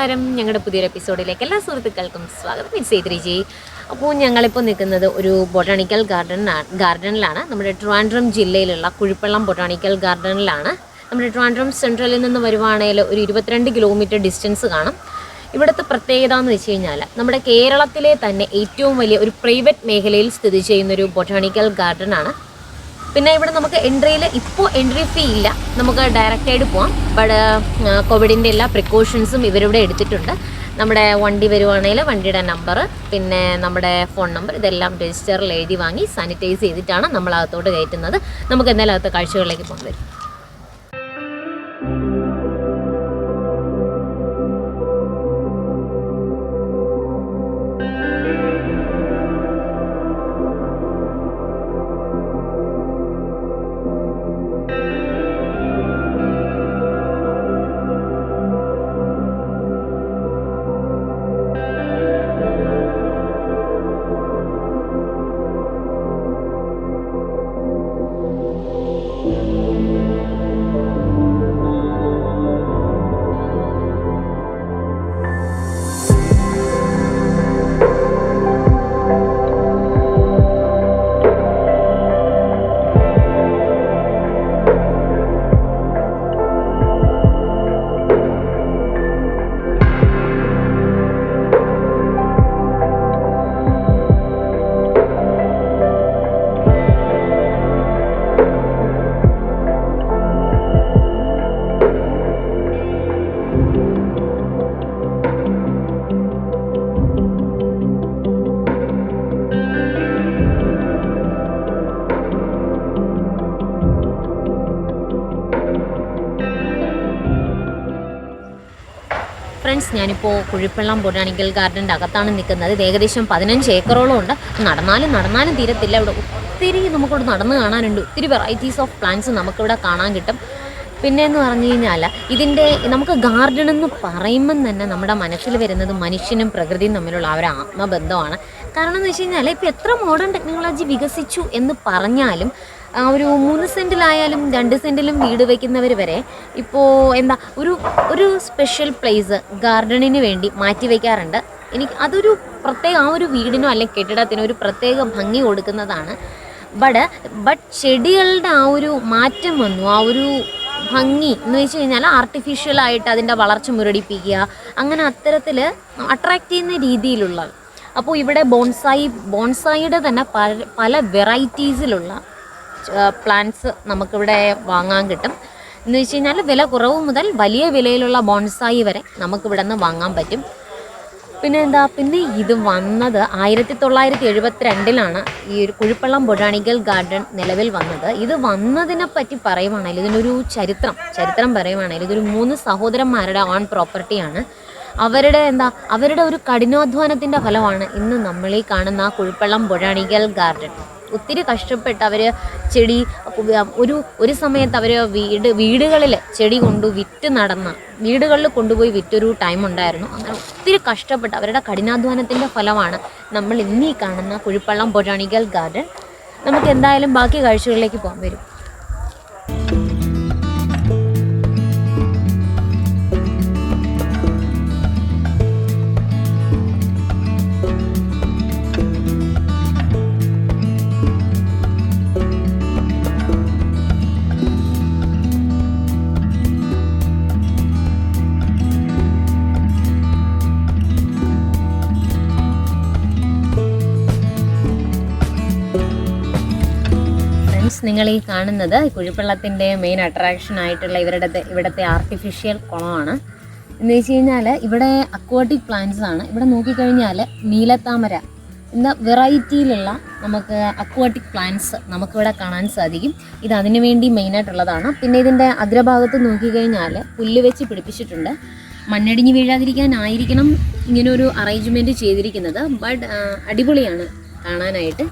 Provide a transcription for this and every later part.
നമസ്കാരം. ഞങ്ങളുടെ പുതിയൊരു എപ്പിസോഡിലേക്ക് എല്ലാ സുഹൃത്തുക്കൾക്കും സ്വാഗതം. മിസ് സേത്രിജി അപ്പോൾ ഞങ്ങളിപ്പോൾ നിൽക്കുന്നത് ഒരു ബൊട്ടാണിക്കൽ ഗാർഡനാണ് ഗാർഡനിലാണ്. നമ്മുടെ ട്രിവാൻഡ്രം ജില്ലയിലുള്ള കുഴിപ്പള്ളം ബൊട്ടാണിക്കൽ ഗാർഡനിലാണ്. നമ്മുടെ ട്രിവാൻഡ്രം സെൻട്രലിൽ നിന്ന് വരുവാണെങ്കിൽ ഒരു ഇരുപത്തിരണ്ട് കിലോമീറ്റർ ഡിസ്റ്റൻസ് കാണും. ഇവിടുത്തെ പ്രത്യേകത എന്ന് വെച്ച് കഴിഞ്ഞാൽ നമ്മുടെ കേരളത്തിലെ തന്നെ ഏറ്റവും വലിയ ഒരു പ്രൈവറ്റ് മേഖലയിൽ സ്ഥിതി ചെയ്യുന്നൊരു ബൊട്ടാണിക്കൽ ഗാർഡനാണ്. പിന്നെ ഇവിടെ നമുക്ക് എൻട്രിയിൽ ഇപ്പോൾ എൻട്രി ഫീ ഇല്ല. നമുക്ക് ഡയറക്റ്റായിട്ട് പോവാം. ബട്ട് കോവിഡിന്റെ എല്ലാ പ്രിക്കോഷൻസും ഇവരിവിടെ എടുത്തിട്ടുണ്ട്. നമ്മുടെ വണ്ടി വരുവാണെങ്കിൽ വണ്ടിയുടെ നമ്പർ പിന്നെ നമ്മുടെ ഫോൺ നമ്പർ ഇതെല്ലാം രജിസ്റ്ററിൽ എഴുതി വാങ്ങി സാനിറ്റൈസ് ചെയ്തിട്ടാണ് നമ്മൾ അകത്തോട്ട് കയറ്റുന്നത്. നമുക്ക് എന്തായാലും അകത്ത് കാഴ്ചകളിലേക്ക് പോകാൻ വരും. ഞാനിപ്പോൾ കുഴിപ്പള്ളം ബൊട്ടാണിക്കൽ ഗാർഡന്റെ അകത്താണ് നിൽക്കുന്നത്. ഇത് ഏകദേശം പതിനഞ്ച് ഏക്കറോളം ഉണ്ട്. നടന്നാലും നടന്നാലും തീരത്തില്ല. ഇവിടെ ഒത്തിരി നമുക്കിവിടെ നടന്ന് കാണാനുണ്ട്. ഒത്തിരി വെറൈറ്റീസ് ഓഫ് പ്ലാന്റ്സ് നമുക്കിവിടെ കാണാൻ കിട്ടും. പിന്നെ എന്ന് പറഞ്ഞു കഴിഞ്ഞാൽ ഇതിന്റെ നമുക്ക് ഗാർഡൻ എന്ന് പറയുമ്പം തന്നെ നമ്മുടെ മനസ്സിൽ വരുന്നത് മനുഷ്യനും പ്രകൃതിയും തമ്മിലുള്ള ആ ഒരു ആത്മബന്ധമാണ്. കാരണം എന്ന് വെച്ച് കഴിഞ്ഞാൽ ഇപ്പോൾ എത്ര മോഡേൺ ടെക്നോളജി വികസിച്ചു എന്ന് പറഞ്ഞാലും ഒരു മൂന്ന് സെന്റിലായാലും രണ്ട് സെന്റിലും വീട് വയ്ക്കുന്നവർ വരെ ഇപ്പോൾ എന്താ ഒരു ഒരു സ്പെഷ്യൽ പ്ലേസ് ഗാർഡനിന് വേണ്ടി മാറ്റി വയ്ക്കാറുണ്ട് എനിക്ക് അതൊരു പ്രത്യേക ആ ഒരു വീടിനോ അല്ലെങ്കിൽ കെട്ടിടത്തിനോ ഒരു പ്രത്യേക ഭംഗി കൊടുക്കുന്നതാണ്. ബട്ട് ബട്ട് ചെടികളുടെ ആ ഒരു മാറ്റം വന്നു. ആ ഒരു ഭംഗി എന്ന് വെച്ച് കഴിഞ്ഞാൽ ആർട്ടിഫിഷ്യലായിട്ട് അതിന്റെ വളർച്ച മുരടിപ്പിക്കുക അങ്ങനെ അത്തരത്തിൽ അട്രാക്റ്റ് ചെയ്യുന്ന രീതിയിലുള്ള അപ്പോൾ ഇവിടെ ബോൺസായി ബോൺസായിയുടെ തന്നെ പല പല വെറൈറ്റീസിലുള്ള പ്ലാന്റ്സ് നമുക്കിവിടെ വാങ്ങാൻ കിട്ടും. എന്ന് വെച്ച് കഴിഞ്ഞാൽ വില കുറവ് മുതൽ വലിയ വിലയിലുള്ള ബോൺസായി വരെ നമുക്കിവിടെ നിന്ന് വാങ്ങാൻ പറ്റും. പിന്നെ എന്താ പിന്നെ ഇത് വന്നത് ആയിരത്തി തൊള്ളായിരത്തി എഴുപത്തി രണ്ടിലാണ് ഈ ഒരു കുഴിപ്പള്ളം ബൊട്ടാണിക്കൽ ഗാർഡൻ നിലവിൽ വന്നത്. ഇത് വന്നതിനെ പറ്റി പറയുവാണെങ്കിൽ ഇതിനൊരു ചരിത്രം ചരിത്രം പറയുവാണെങ്കിൽ ഇതൊരു മൂന്ന് സഹോദരന്മാരുടെ ഓൺ പ്രോപ്പർട്ടിയാണ് അവരുടെ എന്താ അവരുടെ ഒരു കഠിനാധ്വാനത്തിന്റെ ഫലമാണ് ഇന്ന് നമ്മൾ ഈ കാണുന്ന കുഴിപ്പള്ളം ബൊട്ടാണിക്കൽ ഗാർഡൻ. ഒത്തിരി കഷ്ടപ്പെട്ട് അവർ ചെടി ഒരു ഒരു സമയത്ത് അവർ വീട് വീടുകളിൽ ചെടി കൊണ്ടു വിറ്റ് നടന്ന വീടുകളിൽ കൊണ്ടുപോയി വിറ്റൊരു ടൈം ഉണ്ടായിരുന്നു. അങ്ങനെ ഒത്തിരി കഷ്ടപ്പെട്ട് അവരുടെ കഠിനാധ്വാനത്തിന്റെ ഫലമാണ് നമ്മൾ ഇന്നീ കാണുന്ന കുഴിപ്പള്ളം ബൊട്ടാണിക്കൽ ഗാർഡൻ. നമുക്ക് എന്തായാലും ബാക്കി കാഴ്ചകളിലേക്ക് പോകാൻ വരും. നിങ്ങൾ ഈ കാണുന്നത് കുഴിപ്പള്ളത്തിന്റെ മെയിൻ അട്രാക്ഷൻ ആയിട്ടുള്ള ഇവരുടെ ഇവിടുത്തെ ആർട്ടിഫിഷ്യൽ കുളമാണ്. എന്ന് വെച്ച് കഴിഞ്ഞാൽ ഇവിടെ അക്വാട്ടിക് പ്ലാന്റ്സ് ആണ്. ഇവിടെ നോക്കിക്കഴിഞ്ഞാൽ നീലത്താമര എന്ന വെറൈറ്റിയിലുള്ള നമുക്ക് അക്വാട്ടിക് പ്ലാന്റ്സ് നമുക്കിവിടെ കാണാൻ സാധിക്കും. ഇത് അതിനു വേണ്ടി മെയിനായിട്ടുള്ളതാണ് പിന്നെ ഇതിന്റെ അഗ്രഭാഗത്ത് നോക്കിക്കഴിഞ്ഞാൽ പുല്ല് വെച്ച് പിടിപ്പിച്ചിട്ടുണ്ട്. മണ്ണടിഞ്ഞ് വീഴാതിരിക്കാനായിരിക്കണം ഇങ്ങനെ ഒരു അറേഞ്ച്മെന്റ് ചെയ്തിരിക്കുന്നത് ബട്ട് അടിപൊളിയാണ് കാണാനായിട്ട്.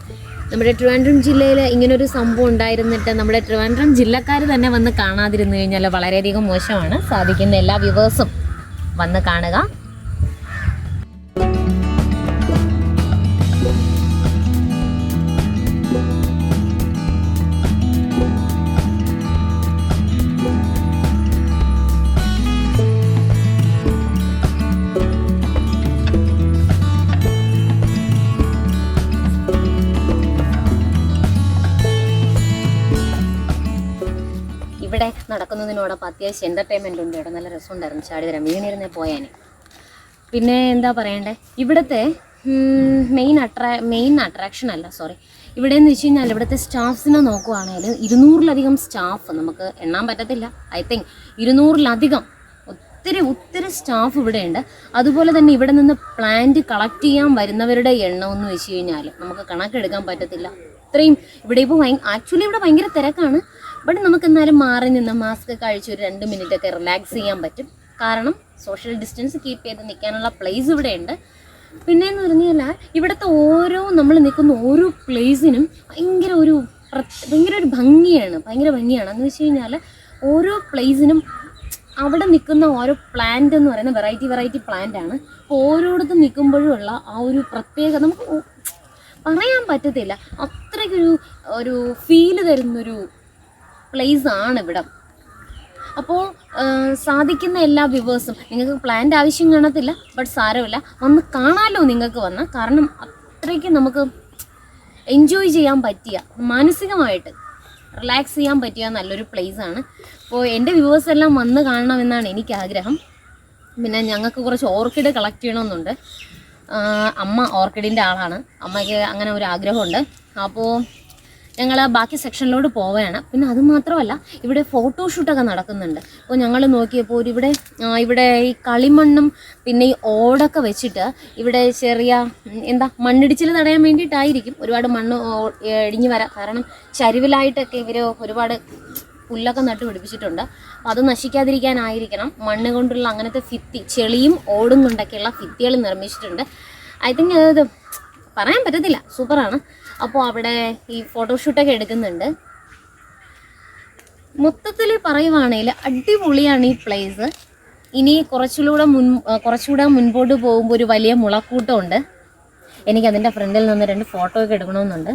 നമ്മുടെ ട്രിവാൻഡ്രം ജില്ലയിൽ ഇങ്ങനൊരു സംഭവം ഉണ്ടായിരുന്നിട്ട് നമ്മുടെ ട്രിവാൻഡ്രം ജില്ലക്കാർ തന്നെ വന്ന് കാണാതിരുന്നു കഴിഞ്ഞാൽ വളരെയധികം മോശമാണ്. സാധിക്കുന്ന എല്ലാ വ്യൂവേഴ്സും വന്ന് കാണുക. നടക്കുന്നതിനോടൊപ്പം അത്യാവശ്യം എന്റർടൈൻമെന്റ് ഉണ്ട്. ഇവിടെ നല്ല രസമുണ്ടായിരുന്നു ചാടി തരാം വീണിരുന്നേ പോയാൽ പിന്നെ എന്താ പറയണ്ടേ? ഇവിടുത്തെ മെയിൻ അട്രാ മെയിൻ അട്രാക്ഷൻ അല്ല സോറി ഇവിടെ എന്ന് വെച്ച് കഴിഞ്ഞാൽ ഇവിടുത്തെ സ്റ്റാഫ്സിനെ നോക്കുവാണെങ്കിൽ ഇരുന്നൂറിലധികം സ്റ്റാഫ് നമുക്ക് എണ്ണാൻ പറ്റത്തില്ല. ഐ തിങ്ക് ഇരുന്നൂറിലധികം ഒത്തിരി ഒത്തിരി സ്റ്റാഫ് ഇവിടെയുണ്ട്. അതുപോലെ തന്നെ ഇവിടെ നിന്ന് പ്ലാന്റ് കളക്ട് ചെയ്യാൻ വരുന്നവരുടെ എണ്ണം എന്ന് വെച്ച് കഴിഞ്ഞാൽ നമുക്ക് കണക്കെടുക്കാൻ പറ്റത്തില്ല. ഇത്രയും ഇവിടെ ഇപ്പോൾ ആക്ച്വലി ഇവിടെ ഭയങ്കര തിരക്കാണ്. ബട്ട് നമുക്ക് എന്നാലും മാറി നിന്ന് മാസ്ക് കഴിച്ച് ഒരു രണ്ട് മിനിറ്റ് ഒക്കെ റിലാക്സ് ചെയ്യാൻ പറ്റും. കാരണം സോഷ്യൽ ഡിസ്റ്റൻസ് കീപ്പ് ചെയ്ത് നിൽക്കാനുള്ള പ്ലേസ് ഇവിടെയുണ്ട് പിന്നെ എന്ന് പറഞ്ഞാൽ ഇവിടുത്തെ ഓരോ നമ്മൾ നിൽക്കുന്ന ഓരോ പ്ലേസിനും ഭയങ്കര ഒരു ഭയങ്കര ഒരു ഭംഗിയാണ് ഭയങ്കര ഭംഗിയാണ്. എന്ന് വെച്ച് കഴിഞ്ഞാൽ ഓരോ പ്ലേസിനും അവിടെ നിൽക്കുന്ന ഓരോ പ്ലാന്റ് എന്ന് പറയുന്ന വെറൈറ്റി വെറൈറ്റി പ്ലാന്റ് ആണ്. അപ്പോൾ ഓരോടത്തും നിൽക്കുമ്പോഴുള്ള ആ ഒരു പ്രത്യേക നമുക്ക് പറയാൻ പറ്റത്തില്ല. അത്രയ്ക്കൊരു ഒരു ഫീൽ തരുന്നൊരു പ്ലേസ് ആണ് ഇവിടെ. അപ്പോൾ സാധിക്കുന്ന എല്ലാ വ്യൂവേഴ്സും നിങ്ങൾക്ക് പ്ലാന്റ് ആവശ്യം കാണത്തില്ല ബട്ട് സാരമില്ല. വന്ന് കാണാമല്ലോ നിങ്ങൾക്ക് വന്ന്. കാരണം അത്രയ്ക്ക് നമുക്ക് എൻജോയ് ചെയ്യാൻ പറ്റിയ മാനസികമായിട്ട് റിലാക്സ് ചെയ്യാൻ പറ്റിയ നല്ലൊരു പ്ലേസ് ആണ്. അപ്പോൾ എന്റെ വ്യൂവേഴ്സ് എല്ലാം വന്ന് കാണണമെന്നാണ് എനിക്ക് ആഗ്രഹം. പിന്നെ ഞങ്ങൾക്ക് കുറച്ച് ഓർക്കിഡ് കളക്ട് ചെയ്യണമെന്നുണ്ട്. അമ്മ ഓർക്കിഡിന്റെ ആളാണ്. അമ്മയ്ക്ക് അങ്ങനെ ഒരു ആഗ്രഹമുണ്ട്. അപ്പോൾ ഞങ്ങൾ ബാക്കി സെക്ഷനിലോട്ട് പോവുകയാണ്. പിന്നെ അത് മാത്രമല്ല ഇവിടെ ഫോട്ടോഷൂട്ടൊക്കെ നടക്കുന്നുണ്ട്. അപ്പോൾ ഞങ്ങൾ നോക്കിയപ്പോൾ ഇവിടെ ഇവിടെ ഈ കളിമണ്ണും പിന്നെ ഈ ഓടൊക്കെ വെച്ചിട്ട് ഇവിടെ ചെറിയ എന്താ മണ്ണിടിച്ചിൽ തടയാൻ വേണ്ടിയിട്ടായിരിക്കും ഒരുപാട് മണ്ണ് ഇടിഞ്ഞു വരാം. കാരണം ചരിവിലായിട്ടൊക്കെ ഇവർ ഒരുപാട് പുല്ലൊക്കെ നട്ട് പിടിപ്പിച്ചിട്ടുണ്ട്. അപ്പോൾ അത് നശിക്കാതിരിക്കാനായിരിക്കണം. മണ്ണ് കൊണ്ടുള്ള അങ്ങനത്തെ ഫിത്തി ചെളിയും ഓടും കൊണ്ടൊക്കെയുള്ള ഫിത്തികൾ നിർമ്മിച്ചിട്ടുണ്ട്. ഐ തിങ്ക് അത് പറയാൻ പറ്റത്തില്ല. സൂപ്പറാണ്. അപ്പോൾ അവിടെ ഈ ഫോട്ടോഷൂട്ടൊക്കെ എടുക്കുന്നുണ്ട്. മൊത്തത്തിൽ പറയുവാണെങ്കിൽ അടിപൊളിയാണ് ഈ പ്ലേസ് ഇനി കുറച്ചുകൂടെ മുൻ കുറച്ചുകൂടെ മുൻപോട്ട് പോകുമ്പോൾ ഒരു വലിയ മുളക്കൂട്ടമുണ്ട്. എനിക്ക് അതിന്റെ ഫ്രണ്ടിൽ നിന്ന് രണ്ട് ഫോട്ടോ ഒക്കെ എടുക്കണമെന്നുണ്ട്.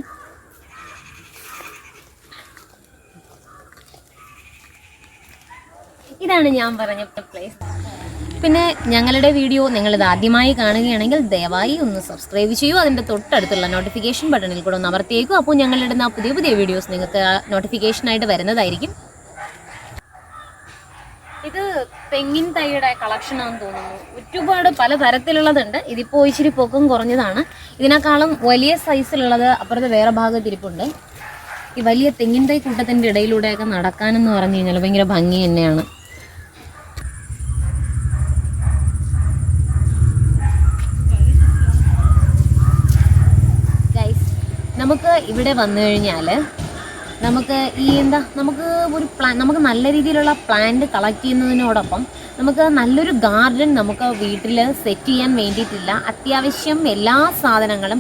ഇതാണ് ഞാൻ പറഞ്ഞ പ്ലേസ് പിന്നെ ഞങ്ങളുടെ വീഡിയോ നിങ്ങളിത് ആദ്യമായി കാണുകയാണെങ്കിൽ ദയവായി ഒന്ന് സബ്സ്ക്രൈബ് ചെയ്യൂ. അതിന്റെ തൊട്ടടുത്തുള്ള നോട്ടിഫിക്കേഷൻ ബട്ടണിൽ കൂടെ ഒന്ന് അമർത്തിയേക്കും. അപ്പോൾ ഞങ്ങളുടെ ഞങ്ങളിടുന്ന പുതിയ പുതിയ വീഡിയോസ് നിങ്ങൾക്ക് നോട്ടിഫിക്കേഷനായിട്ട് വരുന്നതായിരിക്കും. ഇത് തെങ്ങിൻ തൈയുടെ കളക്ഷൻ ആണെന്ന് തോന്നുന്നു. ഒരുപാട് പല തരത്തിലുള്ളതുണ്ട് ഇതിപ്പോൾ ഇച്ചിരി പൊക്കം കുറഞ്ഞതാണ്. ഇതിനേക്കാളും വലിയ സൈസിലുള്ളത് അപ്പുറത്തെ വേറെ ഭാഗത്ത് ഇരിപ്പുണ്ട്. ഈ വലിയ തെങ്ങിൻ തൈ കൂട്ടത്തിന്റെ ഇടയിലൂടെയൊക്കെ നടക്കാനെന്ന് പറഞ്ഞു കഴിഞ്ഞാൽ ഭയങ്കര ഭംഗി തന്നെയാണ് ഗൈസ് നമുക്ക് ഇവിടെ വന്നു കഴിഞ്ഞാൽ നമുക്ക് ഈ എന്താ നമുക്ക് ഒരു പ്ലാൻ നമുക്ക് നല്ല രീതിയിലുള്ള പ്ലാന്റ് കളക്ട് ചെയ്യുന്നതിനോടൊപ്പം നമുക്ക് നല്ലൊരു ഗാർഡൻ നമുക്ക് വീട്ടിൽ സെറ്റ് ചെയ്യാൻ വേണ്ടിയിട്ടില്ല. അത്യാവശ്യം എല്ലാ സാധനങ്ങളും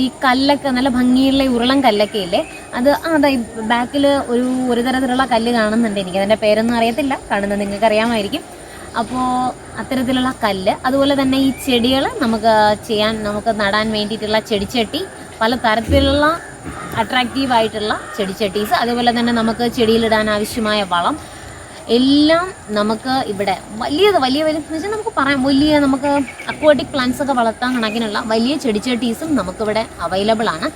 ഈ കല്ലൊക്കെ നല്ല ഭംഗിയുള്ള ഈ ഉരുളൻ കല്ലൊക്കെ ഇല്ലേ? അത് അതായത് ബാക്കിൽ ഒരു ഒരു തരത്തിലുള്ള കല്ല് കാണുന്നുണ്ട്. എനിക്ക് അതിന്റെ പേരൊന്നും അറിയത്തില്ല. കാണുന്നത് നിങ്ങൾക്ക് അറിയാമായിരിക്കും അപ്പോൾ അത്തരത്തിലുള്ള കല്ല് അതുപോലെ തന്നെ ഈ ചെടികൾ നമുക്ക് ചെയ്യാൻ നമുക്ക് നടാൻ വേണ്ടിയിട്ടുള്ള ചെടിച്ചട്ടി പല തരത്തിലുള്ള അട്രാക്റ്റീവ് ആയിട്ടുള്ള ചെടിച്ചട്ടീസ് അതുപോലെ തന്നെ നമുക്ക് ചെടിയിലിടാൻ ആവശ്യമായ വളം. എല്ലാം നമുക്ക് ഇവിടെ വലിയത് വലിയ വലിയ എന്ന് വെച്ചാൽ നമുക്ക് പറയാം വലിയ നമുക്ക് അക്വാട്ടിക് പ്ലാന്റ്സ് ഒക്കെ വളർത്താൻ കണക്കിനുള്ള വലിയ ചെടിച്ചട്ടീസും നമുക്കിവിടെ അവൈലബിൾ ആണ്.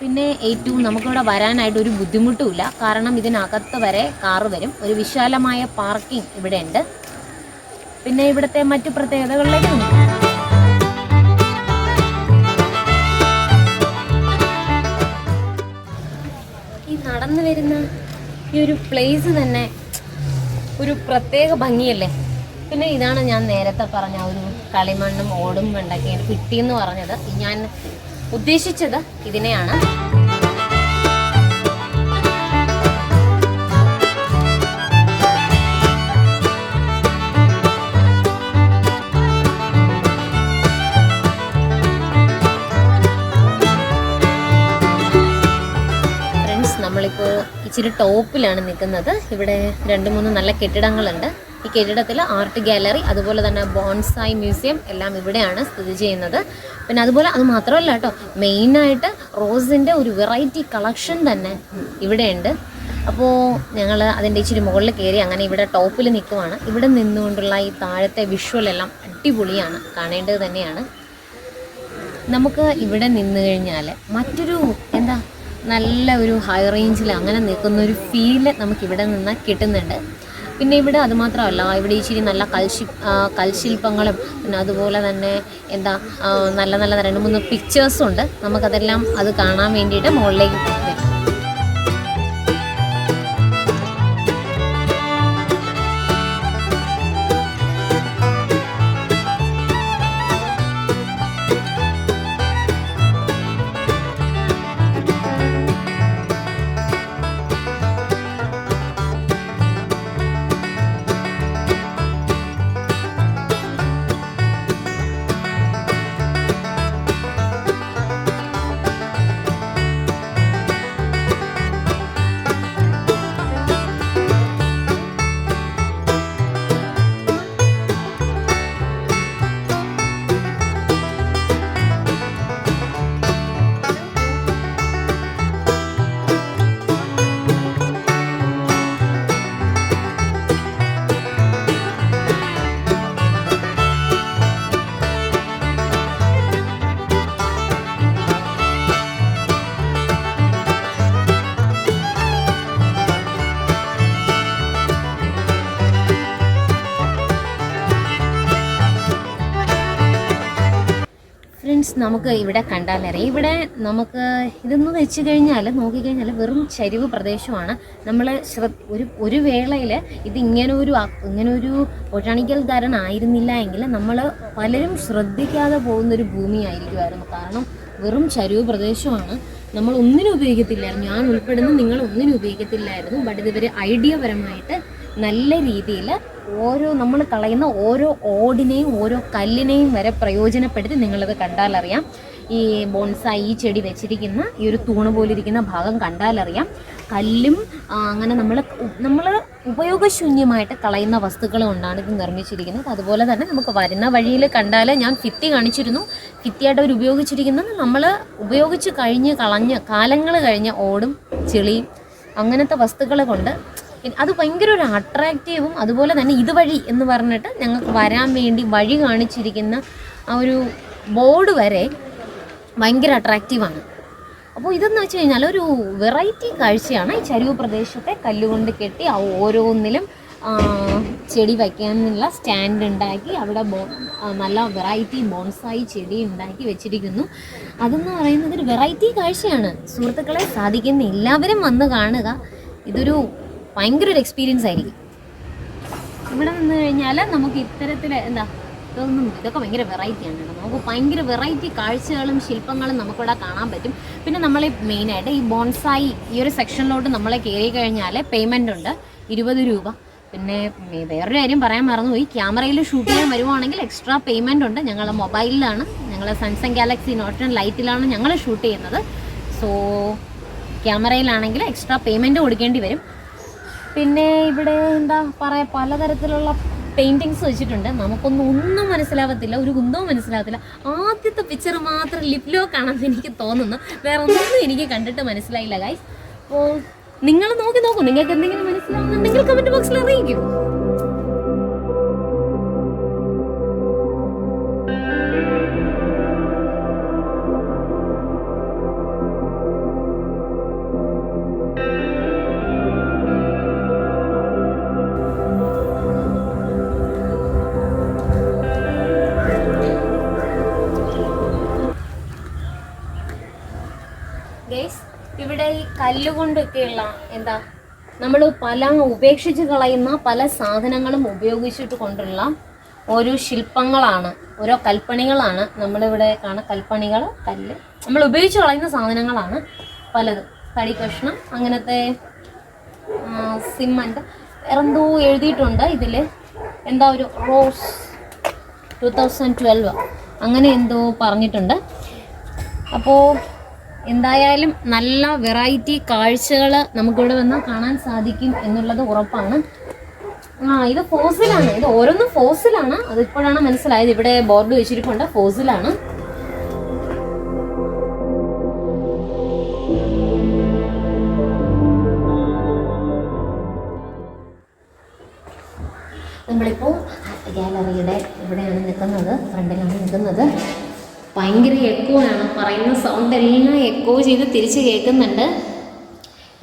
പിന്നെ ഏറ്റവും നമുക്കിവിടെ വരാനായിട്ട് ഒരു ബുദ്ധിമുട്ടുമില്ല കാരണം ഇതിനകത്ത് വരെ കാറ് വരും. ഒരു വിശാലമായ പാർക്കിംഗ് ഇവിടെ ഉണ്ട് പിന്നെ ഇവിടുത്തെ മറ്റു പ്രത്യേകതകളിലേക്ക് നമുക്ക് നടന്നു വരുന്ന ഈ ഒരു പ്ലേസ് തന്നെ ഒരു പ്രത്യേക ഭംഗിയല്ലേ? പിന്നെ ഇതാണ് ഞാൻ നേരത്തെ പറഞ്ഞ ഒരു കളിമണ്ണും ഓടും കൊണ്ടൊക്കെ കിട്ടിയെന്ന് പറഞ്ഞത്. ഞാൻ ഉദ്ദേശിച്ചത് ഇതിനെയാണ്. ഇച്ചിരി ടോപ്പിലാണ് നിൽക്കുന്നത്. ഇവിടെ രണ്ട് മൂന്ന് നല്ല കെട്ടിടങ്ങളുണ്ട്. ഈ കെട്ടിടത്തിൽ ആർട്ട് ഗാലറി അതുപോലെ തന്നെ ബോൺസായി മ്യൂസിയം എല്ലാം ഇവിടെയാണ് സ്ഥിതി ചെയ്യുന്നത്. പിന്നെ അതുപോലെ അത് മാത്രമല്ല കേട്ടോ മെയിനായിട്ട് റോസിന്റെ ഒരു വെറൈറ്റി കളക്ഷൻ തന്നെ ഇവിടെയുണ്ട്. അപ്പോൾ ഞങ്ങൾ അതിന്റെ ഇച്ചിരി മുകളിൽ കയറി അങ്ങനെ ഇവിടെ ടോപ്പിൽ നിൽക്കുവാണ്. ഇവിടെ നിന്നുകൊണ്ടുള്ള ഈ താഴത്തെ വിഷ്വൽ എല്ലാം അടിപൊളിയാണ് കാണേണ്ടത് തന്നെയാണ്. നമുക്ക് ഇവിടെ നിന്ന് കഴിഞ്ഞാൽ മറ്റൊരു എന്താ നല്ല ഒരു ഹൈ റേഞ്ചിൽ അങ്ങനെ നിൽക്കുന്ന ഒരു ഫീൽ നമുക്കിവിടെ നിന്ന് കിട്ടുന്നുണ്ട്. പിന്നെ ഇവിടെ അതുമാത്രമല്ല ഇവിടെ ഇച്ചിരി നല്ല കൽശി കൽശില്പങ്ങളും പിന്നെ അതുപോലെ തന്നെ എന്താ നല്ല നല്ല രണ്ട് മൂന്ന് പിക്ചേഴ്സും ഉണ്ട്. നമുക്കതെല്ലാം അത് കാണാൻ വേണ്ടിയിട്ട് മുകളിലേക്ക് നമുക്ക് ഇവിടെ കണ്ടാലറിയാം ഇവിടെ നമുക്ക് ഇതെന്ന് വെച്ച് കഴിഞ്ഞാൽ നോക്കിക്കഴിഞ്ഞാൽ വെറും ചരിവ് പ്രദേശമാണ്. നമ്മൾ ഒരു ഒരു വേളയിൽ ഇത് ഇങ്ങനെ ഒരു ഇങ്ങനെ ഒരു ആയിരുന്നില്ല എങ്കിൽ നമ്മൾ പലരും ശ്രദ്ധിക്കാതെ പോകുന്നൊരു ഭൂമിയായിരിക്കുമായിരുന്നു. കാരണം വെറും ചരിവ് പ്രദേശമാണ്. നമ്മൾ ഒന്നിനും ഉപയോഗിക്കത്തില്ലായിരുന്നു. ഞാൻ ഉൾപ്പെടുന്ന നിങ്ങൾ ഒന്നിനും ഉപയോഗിക്കത്തില്ലായിരുന്നു. ബട്ട് ഇതുവരെ ഐഡിയ പരമായിട്ട് നല്ല രീതിയിൽ ഓരോ നമ്മൾ കളയുന്ന ഓരോ ഓടിനെയും ഓരോ കല്ലിനെയും വരെ പ്രയോജനപ്പെടുത്തി നിങ്ങളത് കണ്ടാലറിയാം. ഈ ബോൺസായി ഈ ചെടി വെച്ചിരിക്കുന്ന ഈ ഒരു തൂണ് പോലിരിക്കുന്ന ഭാഗം കണ്ടാലറിയാം. കല്ലും അങ്ങനെ നമ്മൾ നമ്മൾ ഉപയോഗശൂന്യമായിട്ട് കളയുന്ന വസ്തുക്കൾ കൊണ്ടാണ് ഇത് നിർമ്മിച്ചിരിക്കുന്നത്. അതുപോലെ തന്നെ നമുക്ക് വരുന്ന വഴിയിൽ കണ്ടാൽ ഞാൻ ഫിത്തി കാണിച്ചിരുന്നു. ഫിത്തിയായിട്ട് അവർ ഉപയോഗിച്ചിരിക്കുന്നത് നമ്മൾ ഉപയോഗിച്ച് കഴിഞ്ഞ് കളഞ്ഞ് കാലങ്ങൾ കഴിഞ്ഞ ഓടും ചെളിയും അങ്ങനത്തെ വസ്തുക്കളെ കൊണ്ട് അത് ഭയങ്കര ഒരു അട്രാക്റ്റീവും അതുപോലെ തന്നെ ഇതുവഴി എന്ന് പറഞ്ഞിട്ട് ഞങ്ങൾക്ക് വരാൻ വേണ്ടി വഴി കാണിച്ചിരിക്കുന്ന ആ ഒരു ബോർഡ് വരെ ഭയങ്കര അട്രാക്റ്റീവാണ് അപ്പോൾ ഇതെന്ന് വെച്ച് കഴിഞ്ഞാൽ ഒരു വെറൈറ്റി കാഴ്ചയാണ്. ഈ ചരിവ് പ്രദേശത്തെ കല്ലുകൊണ്ട് കെട്ടി ആ ഓരോന്നിലും ചെടി വയ്ക്കാനുള്ള സ്റ്റാൻഡ് ഉണ്ടാക്കി അവിടെ ബോ നല്ല വെറൈറ്റി ബോൺസായി ചെടി ഉണ്ടാക്കി വെച്ചിരിക്കുന്നു. അതെന്ന് പറയുന്നത് ഒരു വെറൈറ്റി കാഴ്ചയാണ്. സുഹൃത്തുക്കളെ സാധിക്കുന്ന എല്ലാവരും വന്ന് കാണുക. ഇതൊരു ഭയങ്കര ഒരു എക്സ്പീരിയൻസ് ആയിരിക്കും. ഇവിടെ നിന്ന് കഴിഞ്ഞാൽ നമുക്ക് ഇത്തരത്തിൽ എന്താ ഇതൊന്നും ഇതൊക്കെ ഭയങ്കര വെറൈറ്റിയാണ് കേട്ടോ. നമുക്ക് ഭയങ്കര വെറൈറ്റി കാഴ്ചകളും ശില്പങ്ങളും നമുക്കിവിടെ കാണാൻ പറ്റും. പിന്നെ നമ്മൾ മെയിനായിട്ട് ഈ ബോൺസായി ഈ ഒരു സെക്ഷനിലോട്ട് നമ്മളെ കയറി കഴിഞ്ഞാൽ പേയ്മെന്റ് ഉണ്ട്. ഇരുപത് രൂപ. പിന്നെ വേറൊരു കാര്യം പറയാൻ മറന്നുപോയി. ക്യാമറയിൽ ഷൂട്ട് ചെയ്യാൻ വരുവാണെങ്കിൽ എക്സ്ട്രാ പേയ്മെന്റ് ഉണ്ട്. ഞങ്ങൾ മൊബൈലിലാണ് ഞങ്ങൾ സാംസങ് ഗാലക്സി നോട്ട് ടെൻ ലൈറ്റിലാണ് ഞങ്ങൾ ഷൂട്ട് ചെയ്യുന്നത്. സോ ക്യാമറയിലാണെങ്കിൽ എക്സ്ട്രാ പേയ്മെന്റ് കൊടുക്കേണ്ടി വരും. പിന്നെ ഇവിടെ എന്താ പറയാ പലതരത്തിലുള്ള പെയിന്റിങ്സ് വെച്ചിട്ടുണ്ട്. നമുക്കൊന്നും ഒന്നും മനസ്സിലാവത്തില്ല ഒരു കുന്തവും മനസ്സിലാവത്തില്ല. ആദ്യത്തെ പിക്ചർ മാത്രം ലിപ് ലോക്ക് ആണെന്ന് എനിക്ക് തോന്നുന്നു. വേറെ ഒന്നും എനിക്ക് കണ്ടിട്ട് മനസ്സിലായില്ല ഗൈസ് അപ്പോൾ നിങ്ങൾ നോക്കി നോക്കൂ. നിങ്ങൾക്ക് എന്തെങ്കിലും മനസ്സിലാവുന്നുണ്ടെങ്കിൽ കമന്റ് ബോക്സിൽ അറിയിക്കൂ. കല്ലുകൊണ്ടൊക്കെയുള്ള എന്താ നമ്മൾ പല ഉപേക്ഷിച്ച് കളയുന്ന പല സാധനങ്ങളും ഉപയോഗിച്ചിട്ട് കൊണ്ടുള്ള ഓരോ ശില്പങ്ങളാണ് ഓരോ കൽപ്പണികളാണ് നമ്മളിവിടെ കാണുന്ന കൽപ്പണികൾ കല്ല്. നമ്മൾ ഉപയോഗിച്ച് കളയുന്ന സാധനങ്ങളാണ് പലതും. തടി കഷ്ണം അങ്ങനത്തെ സിമ്മന്റ് എന്തോ എഴുതിയിട്ടുണ്ട് ഇതിൽ എന്താ ഒരു റോസ് ടു തൗസൻഡ് ട്വൽവ്. അങ്ങനെ എന്തോ പറഞ്ഞിട്ടുണ്ട്. അപ്പോൾ എന്തായാലും നല്ല വെറൈറ്റി കാഴ്ചകൾ നമുക്കിവിടെ വന്നാൽ കാണാൻ സാധിക്കും എന്നുള്ളത് ഉറപ്പാണ്. ആ ഇത് ഫോസിലാണ് ഇത് ഓരോന്നും ഫോസിലാണ് അത് ഇപ്പോഴാണ് മനസ്സിലായത്. ഇവിടെ ബോർഡ് വെച്ചിരിപ്പുണ്ട്. ഫോസിലാണ് സൗണ്ട് എല്ലാം എക്കോ ചെയ്ത് തിരിച്ച് കേൾക്കുന്നുണ്ട്.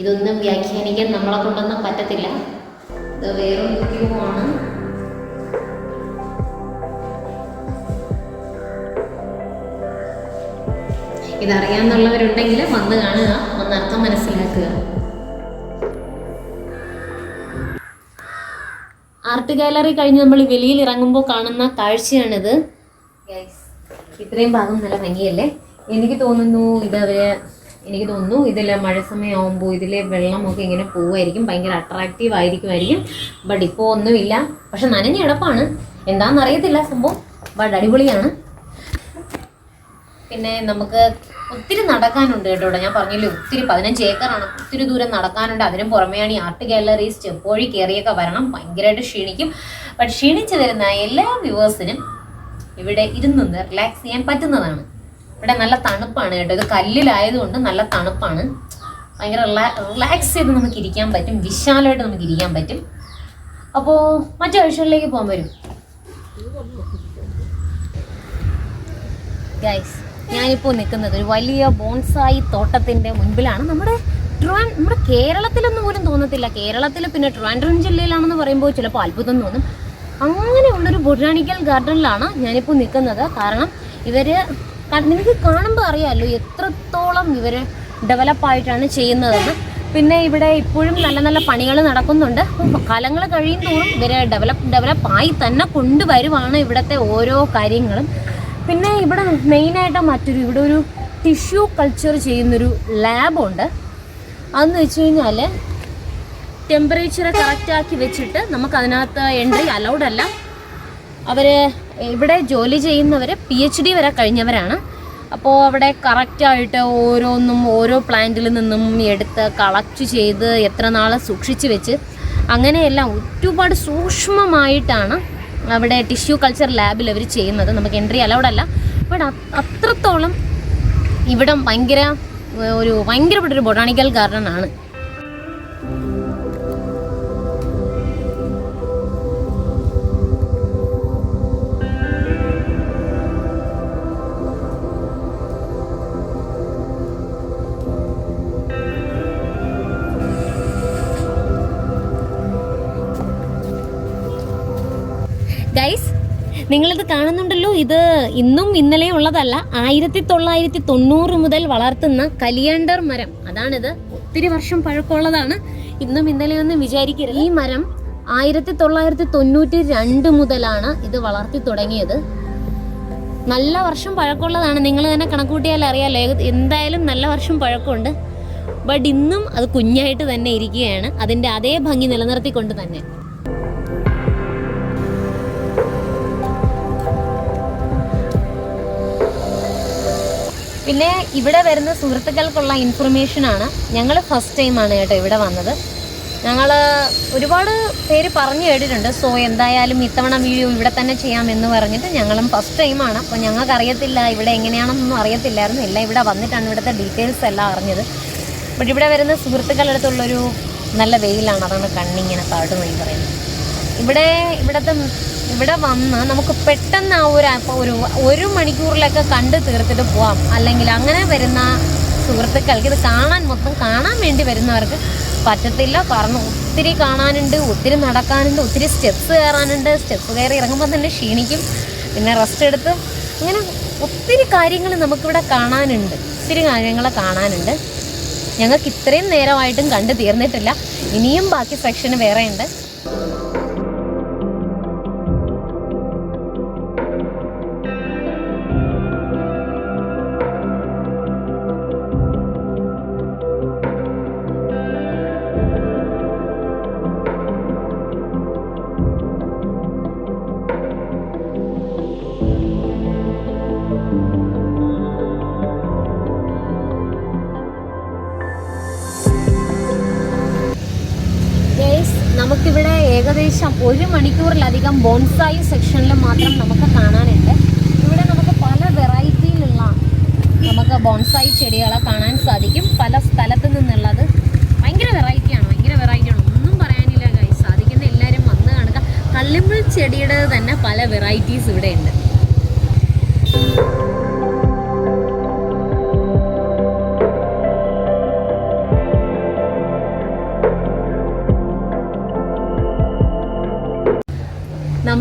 ഇതൊന്നും വ്യാഖ്യാനിക്കാൻ നമ്മളെ കൊണ്ടൊന്നും പറ്റത്തില്ല. ഇത് വേറൊരു ആണ്. ഇതറിയാന്നുള്ളവരുണ്ടെങ്കിൽ വന്ന് കാണുക ഒന്ന് അർത്ഥം മനസ്സിലാക്കുക. ആർട്ട് ഗാലറി കഴിഞ്ഞ് നമ്മൾ വെളിയിൽ ഇറങ്ങുമ്പോൾ കാണുന്ന കാഴ്ചയാണിത്. ഇത്രയും ഭാഗം നല്ല ഭംഗിയല്ലേ? എനിക്ക് തോന്നുന്നു ഇതവര് എനിക്ക് തോന്നുന്നു ഇതിലെ മഴ സമയമാകുമ്പോൾ ഇതിലെ വെള്ളമൊക്കെ ഇങ്ങനെ പോവുമായിരിക്കും ഭയങ്കര അട്രാക്റ്റീവ് ആയിരിക്കുമായിരിക്കും. ബട്ട് ഇപ്പോൾ ഒന്നുമില്ല. പക്ഷെ നനഞ്ഞ കിടപ്പാണ്. എന്താണെന്ന് അറിയത്തില്ല സംഭവം. ബട്ട് അടിപൊളിയാണ്. പിന്നെ നമുക്ക് ഒത്തിരി നടക്കാനുണ്ട് കേട്ടോ ഞാൻ പറഞ്ഞില്ലേ ഒത്തിരി പതിനഞ്ച് ഏക്കറാണ്. ഒത്തിരി ദൂരം നടക്കാനുണ്ട്. അതിനും പുറമെയാണ് ഈ ആർട്ട് ഗാലറീസ് വഴി കയറിയൊക്കെ വരണം. ഭയങ്കരമായിട്ട് ക്ഷീണിക്കും. ബട്ട് ക്ഷീണിച്ചു വരുന്ന എല്ലാ വ്യൂവേഴ്സിനും ഇവിടെ ഇരുന്ന് റിലാക്സ് ചെയ്യാൻ പറ്റുന്നതാണ്. ഇവിടെ നല്ല തണുപ്പാണ് കേട്ടോ. ഇത് കല്ലിലായതുകൊണ്ട് നല്ല തണുപ്പാണ്. ഭയങ്കര റിലാക്സ് ചെയ്ത് നമുക്ക് ഇരിക്കാൻ പറ്റും. വിശാലമായിട്ട് നമുക്ക് ഇരിക്കാൻ പറ്റും. അപ്പോൾ മറ്റു ആഴ്ചകളിലേക്ക് പോകാൻ വരും. ഗൈസ് ഞാനിപ്പോൾ നിൽക്കുന്നത് ഒരു വലിയ ബോൺസായി തോട്ടത്തിന്റെ മുൻപിലാണ്. നമ്മുടെ ട്രുവാൻ നമ്മുടെ കേരളത്തിലൊന്നും പോലും തോന്നത്തില്ല. കേരളത്തിൽ പിന്നെ ട്രിവാൻഡ്രം ജില്ലയിലാണെന്ന് പറയുമ്പോൾ ചിലപ്പോൾ അത്ഭുതം തോന്നും. അങ്ങനെയുള്ളൊരു ബൊട്ടാണിക്കൽ ഗാർഡനിലാണ് ഞാനിപ്പോൾ നിൽക്കുന്നത്. കാരണം ഇവർ നിങ്ങൾക്ക് കാണുമ്പോൾ അറിയാമല്ലോ എത്രത്തോളം ഇവർ ഡെവലപ്പായിട്ടാണ് ചെയ്യുന്നതെന്ന്. പിന്നെ ഇവിടെ ഇപ്പോഴും നല്ല നല്ല പണികൾ നടക്കുന്നുണ്ട്. കാലങ്ങൾ കഴിയും തോറും ഇവരെ ഡെവലപ്പ് ഡെവലപ്പായി തന്നെ കൊണ്ടുവരുവാണ് ഇവിടുത്തെ ഓരോ കാര്യങ്ങളും. പിന്നെ ഇവിടെ മെയിനായിട്ട് മറ്റൊരു ഇവിടെ ഒരു ടിഷ്യൂ കൾച്ചർ ചെയ്യുന്നൊരു ലാബുണ്ട്. അതെന്ന് വെച്ച് കഴിഞ്ഞാൽ ടെമ്പറേച്ചർ കറക്റ്റാക്കി വെച്ചിട്ട് നമുക്ക് അതിനകത്ത് എൻട്രി അലൗഡ് അല്ല. അവർ ഇവിടെ ജോലി ചെയ്യുന്നവർ പി എച്ച് ഡി വരെ കഴിഞ്ഞവരാണ്. അപ്പോൾ അവിടെ കറക്റ്റായിട്ട് ഓരോന്നും ഓരോ പ്ലാന്റിൽ നിന്നും എടുത്ത് കളക്ട് ചെയ്ത് എത്ര നാൾ സൂക്ഷിച്ച് വെച്ച് അങ്ങനെയെല്ലാം ഒരുപാട് സൂക്ഷ്മമായിട്ടാണ് അവിടെ ടിഷ്യൂ കൾച്ചർ ലാബിൽ അവർ ചെയ്യുന്നത്. നമുക്ക് എൻട്രി അലൗഡ് അല്ല. ബട്ട് അത്രത്തോളം ഇവിടം ഭയങ്കര ഒരു ഭയങ്കരപ്പെട്ടൊരു ബൊട്ടാണിക്കൽ ഗാർഡൻ ആണ്. നിങ്ങളിത് കാണുന്നുണ്ടല്ലോ ഇത് ഇന്നും ഇന്നലെ ഉള്ളതല്ല. ആയിരത്തി തൊള്ളായിരത്തി തൊണ്ണൂറ് മുതൽ വളർത്തുന്ന കലിയണ്ടർ മരം. അതാണിത്. ഒത്തിരി വർഷം പഴക്കമുള്ളതാണ്. ഇന്നും ഇന്നലെയൊന്നും വിചാരിക്കരുത്. ഈ മരം ആയിരത്തി തൊള്ളായിരത്തി തൊണ്ണൂറ്റി രണ്ട് മുതലാണ് ഇത് വളർത്തി തുടങ്ങിയത്. നല്ല വർഷം പഴക്കമുള്ളതാണ്. നിങ്ങൾ തന്നെ കണക്കൂട്ടിയാൽ അറിയാലോ എന്തായാലും നല്ല വർഷം പഴക്കമുണ്ട്. ബട്ട് ഇന്നും അത് കുഞ്ഞായിട്ട് തന്നെ ഇരിക്കുകയാണ്. അതിന്റെ അതേ ഭംഗി നിലനിർത്തിക്കൊണ്ട് തന്നെ. പിന്നെ ഇവിടെ വരുന്ന സുഹൃത്തുക്കൾക്കുള്ള ഇൻഫർമേഷൻ ആണ്. ഞങ്ങൾ ഫസ്റ്റ് ടൈമാണ് കേട്ടോ ഇവിടെ വന്നത്. ഞങ്ങൾ ഒരുപാട് പേര് പറഞ്ഞു കേട്ടിട്ടുണ്ട്. സോ എന്തായാലും ഇത്തവണ വീഡിയോ ഇവിടെ തന്നെ ചെയ്യാമെന്ന് പറഞ്ഞിട്ട് ഞങ്ങളും ഫസ്റ്റ് ടൈമാണ് അപ്പോൾ ഞങ്ങൾക്ക് അറിയത്തില്ല ഇവിടെ എങ്ങനെയാണെന്നൊന്നും അറിയത്തില്ലായിരുന്നു. ഇല്ല ഇവിടെ വന്നിട്ടാണ് ഇവിടുത്തെ ഡീറ്റെയിൽസ് എല്ലാം അറിഞ്ഞത്. ബട്ട് ഇവിടെ വരുന്ന സുഹൃത്തുക്കളുടെ അടുത്തുള്ളൊരു നല്ല വെയിലാണ്. അതാണ് കണ്ണിങ്ങനെ കാട്ടുന്നത് എന്ന് പറയുന്നത്. ഇവിടെ ഇവിടത്തെ ഇവിടെ വന്ന് നമുക്ക് പെട്ടെന്ന് ആ ഒരു ഒരു ഒരു മണിക്കൂറിലൊക്കെ കണ്ട് തീർത്തിട്ട് പോവാം. അല്ലെങ്കിൽ അങ്ങനെ വരുന്ന സുഹൃത്തുക്കൾക്ക് ഇത് കാണാൻ മൊത്തം കാണാൻ വേണ്ടി വരുന്നവർക്ക് പറ്റത്തില്ല. കാരണം ഒത്തിരി കാണാനുണ്ട് ഒത്തിരി നടക്കാനുണ്ട് ഒത്തിരി സ്റ്റെപ്സ് കയറാനുണ്ട്. സ്റ്റെപ്പ് കയറി ഇറങ്ങുമ്പോൾ തന്നെ ക്ഷീണിക്കും. പിന്നെ റെസ്റ്റ് എടുത്ത് അങ്ങനെ ഒത്തിരി കാര്യങ്ങൾ നമുക്കിവിടെ കാണാനുണ്ട്. ഒത്തിരി കാര്യങ്ങൾ കാണാനുണ്ട്. ഞങ്ങൾക്ക് ഇത്രയും നേരമായിട്ടും കണ്ടു തീർന്നിട്ടില്ല. ഇനിയും ബാക്കി സെക്ഷന് വേറെ ഏകദേശം ഒരു മണിക്കൂറിലധികം ബോൺസായി സെക്ഷനിൽ മാത്രം നമുക്ക് കാണാനുണ്ട്. ഇവിടെ നമുക്ക് പല വെറൈറ്റിയിലുള്ള നമുക്ക് ബോൺസായി ചെടികളെ കാണാൻ സാധിക്കും. പല സ്ഥലത്ത് നിന്നുള്ളത് ഭയങ്കര വെറൈറ്റിയാണ് ഭയങ്കര വെറൈറ്റിയാണ്. ഒന്നും പറയാനില്ല ഗൈസ് സാധിക്കുന്ന എല്ലാവരും വന്ന് കാണുക. കള്ളിമ്പിൾ ചെടിയുടെ തന്നെ പല വെറൈറ്റീസ് ഇവിടെ ഉണ്ട്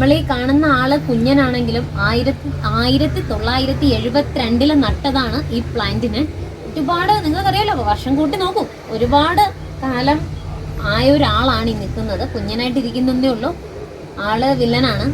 നമ്മൾ ഈ കാണുന്ന ആൾ കുഞ്ഞനാണെങ്കിലും ആയിരത്തി ആയിരത്തി തൊള്ളായിരത്തി എഴുപത്തിരണ്ടിൽ നട്ടതാണ് ഈ പ്ലാന്റിന്. ഒരുപാട് നിങ്ങൾക്കറിയാലോ വർഷം കൂട്ടി നോക്കൂ. ഒരുപാട് കാലം ആയ ഒരാളാണ് ഈ നിൽക്കുന്നത് കുഞ്ഞനായിട്ടിരിക്കുന്നതേ ഉള്ളൂ. ആൾ വില്ലനാണ്.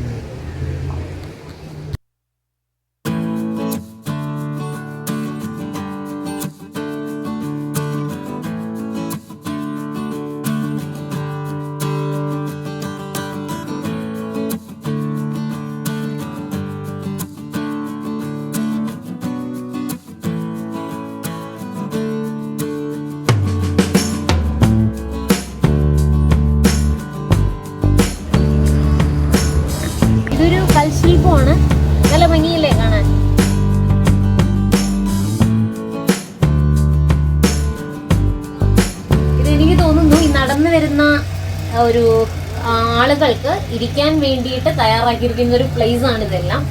ഇരിക്കാൻ വേണ്ടിയിട്ട് തയ്യാറാക്കിയിരിക്കുന്ന ഒരു പ്ലേസ് ആണ് ഇതെല്ലാം.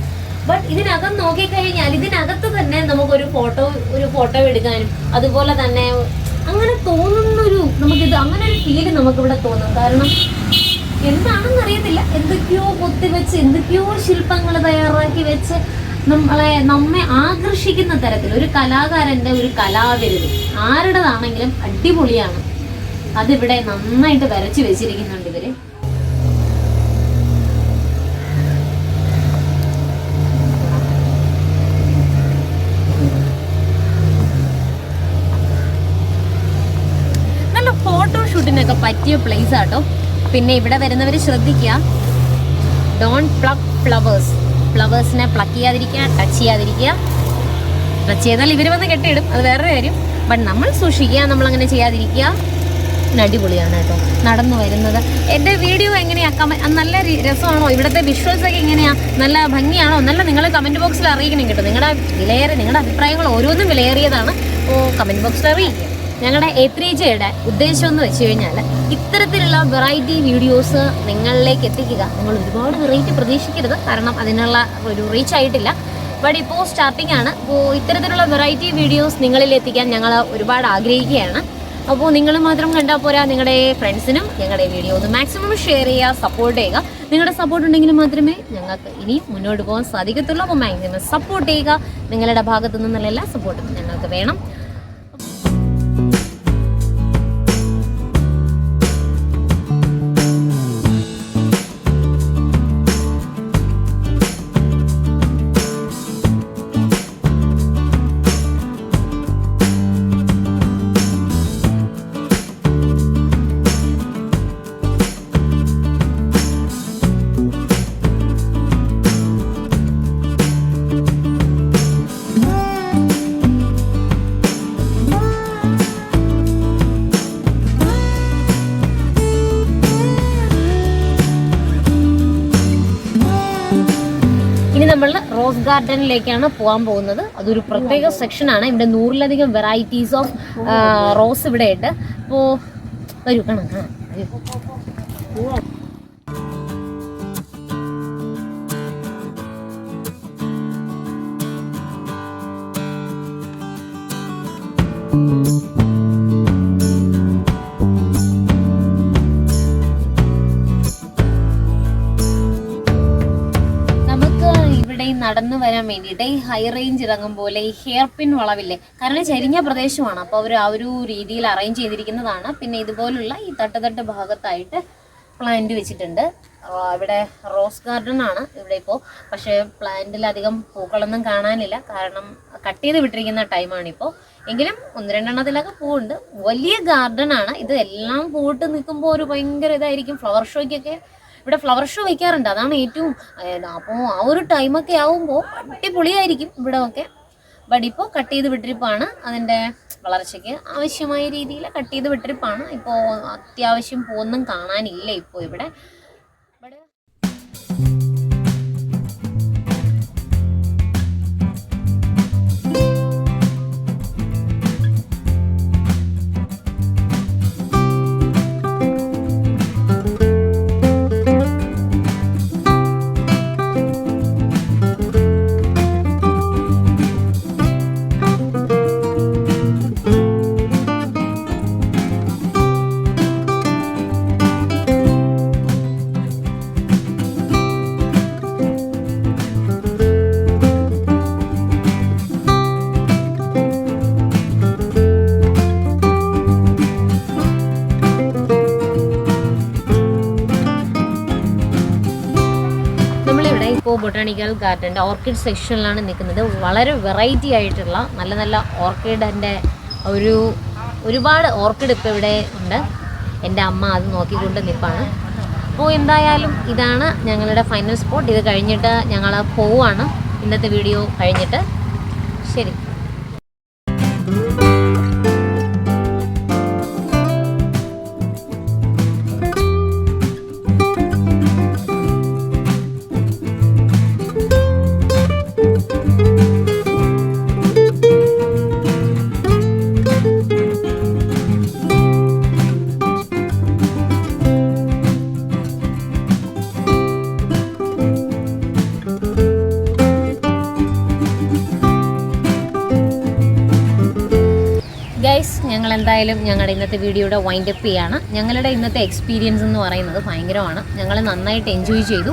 ബട്ട് ഇതിനകം നോക്കിക്കഴിഞ്ഞാൽ ഇതിനകത്ത് തന്നെ നമുക്കൊരു ഫോട്ടോ ഒരു ഫോട്ടോ എടുക്കാനും അതുപോലെ തന്നെ അങ്ങനെ തോന്നുന്ന തോന്നുന്നൊരു നമുക്കിത് അങ്ങനെ ഒരു ഫീൽ നമുക്കിവിടെ തോന്നും. കാരണം എന്താണെന്ന് അറിയത്തില്ല എന്തൊക്കെയോ കൊത്തിവെച്ച് എന്തൊക്കെയോ ശില്പങ്ങൾ തയ്യാറാക്കി വെച്ച് നമ്മളെ നമ്മെ ആകർഷിക്കുന്ന തരത്തിൽ ഒരു കലാകാരന്റെ ഒരു കലാവിരുത് ആരുടേതാണെങ്കിലും അടിപൊളിയാണ്. അതിവിടെ നന്നായിട്ട് വരച്ചു വെച്ചിരിക്കുന്നുണ്ട് ഇവർ നല്ല ഫോട്ടോഷൂട്ടിനൊക്കെ പറ്റിയ പ്ലേസ് ആട്ടോ പിന്നെ ഇവിടെ വരുന്നവർ ശ്രദ്ധിക്കുക. ഡോൺ പ്ലക്ക് ഫ്ലവേഴ്സ് ഫ്ലവേഴ്സിനെ പ്ലക്ക് ചെയ്യാതിരിക്കുക ടച്ച് ചെയ്യാതിരിക്കുക. ടച്ച് ചെയ്താൽ ഇവർ വന്ന് കെട്ടിയിടും. അത് വേറെ കാര്യം. ബട്ട് നമ്മൾ സൂക്ഷിക്കുക നമ്മളങ്ങനെ ചെയ്യാതിരിക്കുക. അടിപൊളിയാണ് കേട്ടോ നടന്നു വരുന്നത്. എന്റെ വീഡിയോ എങ്ങനെയാ? നല്ല രസമാണോ? ഇവിടുത്തെ വിഷ്വൽസ് ഒക്കെ എങ്ങനെയാ? നല്ല ഭംഗിയാണോ? നല്ല നിങ്ങൾ കമന്റ് ബോക്സിൽ അറിയിക്കണം കേട്ടോ. നിങ്ങളുടെ വിലയേറെ നിങ്ങളുടെ അഭിപ്രായങ്ങൾ ഓരോന്നും വിലയേറിയതാണ്. ഓ കമന്റ് ബോക്സിൽ അറിയിക്കുക ഞങ്ങളുടെ എ ത്രീ ജെയുടെ ഉദ്ദേശം എന്ന് വെച്ച് കഴിഞ്ഞാൽ ഇത്തരത്തിലുള്ള വെറൈറ്റി വീഡിയോസ് നിങ്ങളിലേക്ക് എത്തിക്കുക. നിങ്ങൾ ഒരുപാട് വെറൈറ്റി പ്രതീക്ഷിക്കരുത്. കാരണം അതിനുള്ള ഒരു റീച്ച് ആയിട്ടില്ല. ബട്ട് ഇപ്പോൾ സ്റ്റാർട്ടിംഗ് ആണ്. അപ്പോൾ ഇത്തരത്തിലുള്ള വെറൈറ്റി വീഡിയോസ് നിങ്ങളിൽ എത്തിക്കാൻ ഞങ്ങൾ ഒരുപാട് ആഗ്രഹിക്കുകയാണ്. അപ്പോൾ നിങ്ങൾ മാത്രം കണ്ടാൽ പോരാ. നിങ്ങളുടെ ഫ്രണ്ട്സിനും ഞങ്ങളുടെ വീഡിയോ ഒന്ന് മാക്സിമം ഷെയർ ചെയ്യുക സപ്പോർട്ട് ചെയ്യുക. നിങ്ങളുടെ സപ്പോർട്ട് ഉണ്ടെങ്കിൽ മാത്രമേ ഞങ്ങൾക്ക് ഇനി മുന്നോട്ട് പോകാൻ സാധിക്കത്തുള്ളൂ. അപ്പോൾ മാക്സിമം സപ്പോർട്ട് ചെയ്യുക. നിങ്ങളുടെ ഭാഗത്തു നിന്നുള്ള എല്ലാ സപ്പോർട്ടും ഞങ്ങൾക്ക് വേണം. ഗാർഡനിലേക്കാണ് പോകാൻ പോകുന്നത്. അതൊരു പ്രത്യേക സെക്ഷനാണ് ഇവിടെ നൂറിലധികം വെറൈറ്റീസ് ഓഫ് റോസ് ഇവിടെ ഉണ്ട് അപ്പോൾ വരൂ കാണാം കാണാം. വരൂ. നമുക്ക് നടന്നു വരാൻ വേണ്ടിയിട്ട് ഈ ഹൈ റേഞ്ച് ഇറങ്ങും പോലെ ഈ ഹെയർ പിൻ വളവില്ലേ? കാരണം ചരിഞ്ഞ പ്രദേശമാണ്. അപ്പോൾ അവർ ആ ഒരു രീതിയിൽ അറേഞ്ച് ചെയ്തിരിക്കുന്നതാണ്. പിന്നെ ഇതുപോലുള്ള ഈ തട്ടുതട്ട് ഭാഗത്തായിട്ട് പ്ലാന്റ് വെച്ചിട്ടുണ്ട്. ഇവിടെ റോസ് ഗാർഡൻ ആണ് ഇവിടെ ഇപ്പോൾ പക്ഷേ പ്ലാന്റിൽ അധികം പൂക്കളൊന്നും കാണാനില്ല. കാരണം കട്ട് ചെയ്ത് വിട്ടിരിക്കുന്ന ടൈമാണ് ഇപ്പോൾ എങ്കിലും ഒന്ന് രണ്ടെണ്ണത്തിലൊക്കെ പൂവുണ്ട്. വലിയ ഗാർഡൻ ആണ്. ഇത് എല്ലാം പൂവിട്ട് നിൽക്കുമ്പോൾ ഒരു ഭയങ്കര ഇതായിരിക്കും. ഫ്ലവർ ഷോയ്ക്കൊക്കെ ഇവിടെ ഫ്ലവർ ഷോ വയ്ക്കാറുണ്ട് അതാണ് ഏറ്റവും അപ്പോൾ ആ ഒരു ടൈമൊക്കെ ആവുമ്പോൾ അടിപൊളിയായിരിക്കും ഇവിടെ ഒക്കെ ബട്ട് ഇപ്പോൾ കട്ട് ചെയ്ത് വിട്ടിരിപ്പാണ്. അതിന്റെ വളർച്ചയ്ക്ക് ആവശ്യമായ രീതിയിൽ കട്ട് ചെയ്ത് വിട്ടിരിപ്പാണ്. ഇപ്പോൾ അത്യാവശ്യം പൂവൊന്നും കാണാനില്ല ഇപ്പോൾ ഇവിടെ. ബൊട്ടാണിക്കൽ ഗാർഡന്റെ ഓർക്കിഡ് സെക്ഷനിലാണ് നിൽക്കുന്നത്. വളരെ വെറൈറ്റി ആയിട്ടുള്ള നല്ല നല്ല ഓർക്കിഡിന്റെ ഒരു ഒരുപാട് ഓർക്കിഡ് ഇപ്പോൾ ഇവിടെ ഉണ്ട്. എന്റെ അമ്മ അത് നോക്കിക്കൊണ്ട് നിൽപ്പാണ്. അപ്പോൾ എന്തായാലും ഇതാണ് ഞങ്ങളുടെ ഫൈനൽ സ്പോട്ട്. ഇത് കഴിഞ്ഞിട്ട് ഞങ്ങൾ പോവാണ് ഇന്നത്തെ വീഡിയോ കഴിഞ്ഞിട്ട്. ശരി. എന്തായാലും ഞങ്ങളുടെ ഇന്നത്തെ വീഡിയോയുടെ വൈൻഡ് അപ്പ് ചെയ്യാണ്. ഞങ്ങളുടെ ഇന്നത്തെ എക്സ്പീരിയൻസ് എന്ന് പറയുന്നത് ഭയങ്കരമാണ്. ഞങ്ങൾ നന്നായിട്ട് എൻജോയ് ചെയ്തു.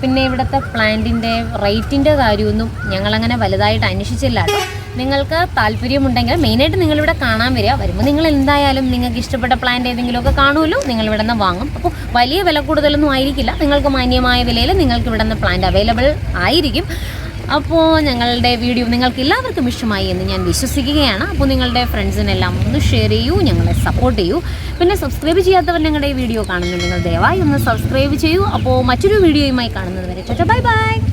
പിന്നെ ഇവിടുത്തെ പ്ലാന്റിന്റെ റേറ്റിന്റെ കാര്യമൊന്നും ഞങ്ങളങ്ങനെ വലുതായിട്ട് അന്വേഷിച്ചില്ല നിങ്ങൾക്ക് താല്പര്യമുണ്ടെങ്കിൽ മെയിനായിട്ട് നിങ്ങളിവിടെ കാണാൻ വരിക. വരുമ്പോൾ നിങ്ങൾ എന്തായാലും നിങ്ങൾക്ക് ഇഷ്ടപ്പെട്ട പ്ലാന്റ് ഏതെങ്കിലുമൊക്കെ കാണുമല്ലോ. നിങ്ങൾ ഇവിടെ നിന്ന് വാങ്ങും. അപ്പോൾ വലിയ വില കൂടുതലൊന്നും ആയിരിക്കില്ല. നിങ്ങൾക്ക് മാന്യമായ വിലയിൽ നിങ്ങൾക്ക് ഇവിടെ നിന്ന് പ്ലാന്റ് അവൈലബിൾ ആയിരിക്കും. അപ്പോൾ ഞങ്ങളുടെ വീഡിയോ നിങ്ങൾക്ക് എല്ലാവർക്കും ഇഷ്ടമായി എന്ന് ഞാൻ വിശ്വസിക്കുകയാണ്. അപ്പോൾ നിങ്ങളുടെ ഫ്രണ്ട്സിനെല്ലാം ഒന്ന് ഷെയർ ചെയ്യൂ ഞങ്ങളെ സപ്പോർട്ട് ചെയ്യൂ. പിന്നെ സബ്സ്ക്രൈബ് ചെയ്യാത്തവർ ഞങ്ങളുടെ വീഡിയോ കാണുന്നുണ്ടെങ്കിൽ ദയവായി ഒന്ന് സബ്സ്ക്രൈബ് ചെയ്യൂ. അപ്പോൾ മറ്റൊരു വീഡിയോയുമായി കാണുന്നത് വരെ ബൈ ബൈ